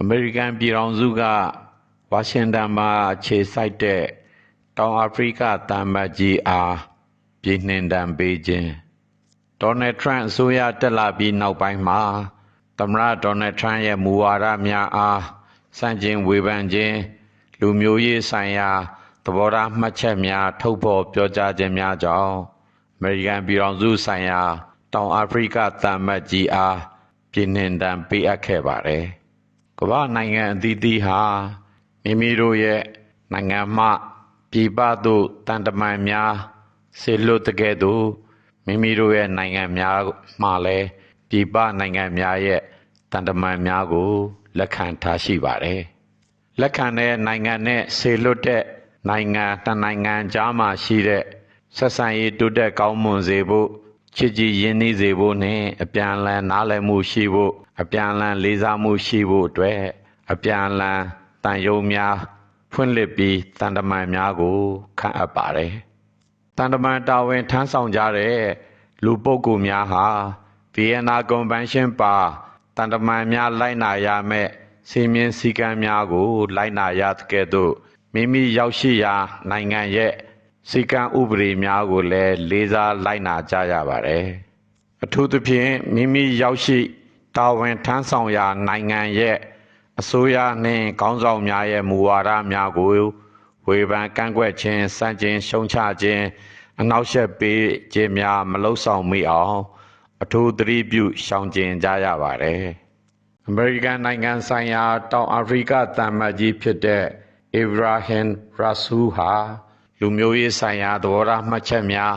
အမေရိကန်ပြည်ထောင်စုကဝါရှင်တန်မှာအခြေစိုက်တဲ့တောင်အာဖရိကတမ္မကြီးအားပြည်နှင်တံပေးခြင်းဒေါ်နယ်ထရန့်အစိုးရတက်လာပြီးနောက်ပိုင်းမှာသမ္မတဒေါ်နယ်ထရန့်ရဲ့မူဝါဒများအားစန့်ကျင်ဝေဖန်ခြင်းလူမျိုးရေးဆိုင်ရာသဘောထားမှတ်ချက်များထုတ်ဖော်ပြောကြားခြင်းများကြောင့်အမေရိကန်ပြည်ထောင်စုဆိုင်ရာတောင်အာဖရိကတမ္မကြီးအားပြည်နှင်တံပေးအပ်ခဲ့ပါတယ်။က မ္ဘာနိုင်ငံအသီးသီးဟာမိမိတို့ရဲ့နိုင်ငံမှပြည်ပသို့တန်တမန်များဆေလွတ်တကဲ့သို့မိမိတို့ရဲ့နိုင်ငံများမှလည်းပြည်ပနိုင်ငံများရဲ့တန်တမန်များကိုလက်ခံထားရှိပါတယ်။လက်ခံတဲ့နိုင်ငံနဲ့ဆေလွတ်တဲ့နိုင်ငံတစ်နိုင်ငံကြားမှာရှိတဲ့ဆက်ဆံရေးတိုးတက်ကောင်းမွန်စေဖို့ ချစ်ကြည်ရင်းနှီးစေဖို့နဲ့အပြန်အလှန်နားလည်မှုရှိဖို့အပြန်အလှန်လေးစားမှုရှိဖို့အတွက်အပြန်အလှန်တန်ယုံများဖွင့်လှစ်ပြီးတန်တမန်များကိုခန့်အပ်ပါတယ်။တန်တမန်တာဝန်ထမ်းဆောင်ကြတဲ့လူပုဂ္ဂိုလ်များဟာဗီယက်နာကွန်ဗင်းရှင်းပါတန်တမန်များလိုက်နာရမယ့်စီမင်းစည်းကမ်းများကို လိုက်နာရသကဲ့သို့မိမိရောက်ရှိရာနိုင်ငံရဲ့ စည်းကမ်းဥပဒေများကိုလည်းလေးစားလိုက်နာကြရပါတယ်။အထူးသဖြင့်မိမိရောက်ရှိတာဝန်ထမ်းဆောင်ရာနိုင်ငံရဲ့အစိုးရနှင့်ခေါင်းဆောင်များရဲ့မူဝါဒများကိုဝေဖန်ကန့်ကွက်ခြင်းစန့်ကျင်ရှုံချခြင်းအနောက်ရှက်ပေးခြင်းများမလုပ်ဆောင်မိအောင်အထူးသတိပြုရှောင်ကျဉ်ကြရပါတယ်။အမေရိကန်နိုင်ငံဆိုင်ရာတောင်အာဖရိကသံအမတ်ကြီးဖြစ်တဲ့အေဗရာဟင်ရာဆူဟာ လူမျိုးရေးဆိုင်ရာသဘောထားမှတ်ချက်များ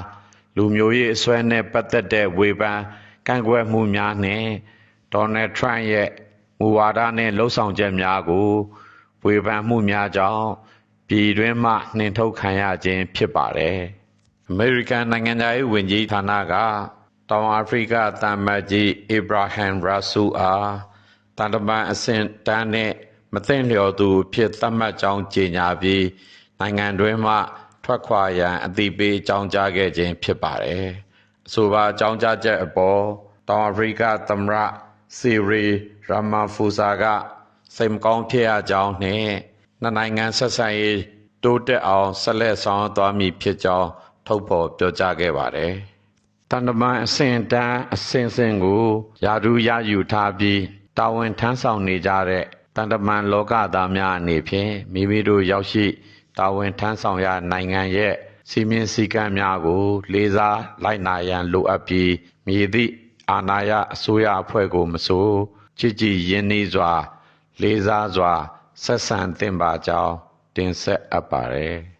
လူမျိုးရေးအစွဲနဲ့ပတ်သက်တဲ့ဝေဖန်ကန့်ကွက်မှုများနဲ့ဒေါ်နယ်ထရန့်ရဲ့မူဝါဒနဲ့လှုပ်ဆောင်ချက်များကိုဝေဖန်မှုများကြောင့်ပြည်တွင်းမှနှင်ထုတ်ခံရခြင်းဖြစ်ပါတယ်။အမေရိကန်နိုင်ငံသားရေးဝန်ကြီးဌာနကတောင်အာဖရိကသံအမတ်ကြီးအေဗရာဟမ်ရာဆူအားတန်တမန်အဆင့်တန်းနဲ့မသိလျော်သူဖြစ်သတ်မှတ်ကြောင်းကြေညာပြီးနိုင်ငံတွင်းမှ ထွက်ခွာရန်အသိပေးအကြောင်းကြားခဲ့ခြင်းဖြစ်ပါတယ်။အဆိုပါအကြောင်းကြားချက်အပေါ်တောင်အာဖရိကသမ္မတစီရီရာမာဖူဇာကစိတ်မကောင်းဖြစ်ရကြောင်းနဲ့နှစ်နိုင်ငံဆက်ဆံရေးတိုးတက်အောင်ဆက်လက်ဆောင်ရွက်သွားမည်ဖြစ်ကြောင်းထုတ်ဖော်ပြောကြားခဲ့ပါတယ်။တန်တမန်အဆင့်တန်းအဆင့်ဆင့်ကိုယာဒူးရယူထားပြီးတာဝန်ထမ်းဆောင်နေကြတဲ့တန်တမန်လောကသားများအနေဖြင့်မိမိတို့ရောက်ရှိ တာဝန်ထမ်းဆောင်ရနိုင်ငံရဲ့စီမင်းစည်းကမ်းများကို လေးစားလိုက်နာရန်လိုအပ်ပြီးမည်သည့်အာဏာရအစိုးရအဖွဲ့ကိုမဆိုချစ်ကြည်ရင်းနှီးစွာ လေးစားစွာဆက်ဆံသင့်ပါကြောင်းတင်ဆက်အပ်ပါတယ်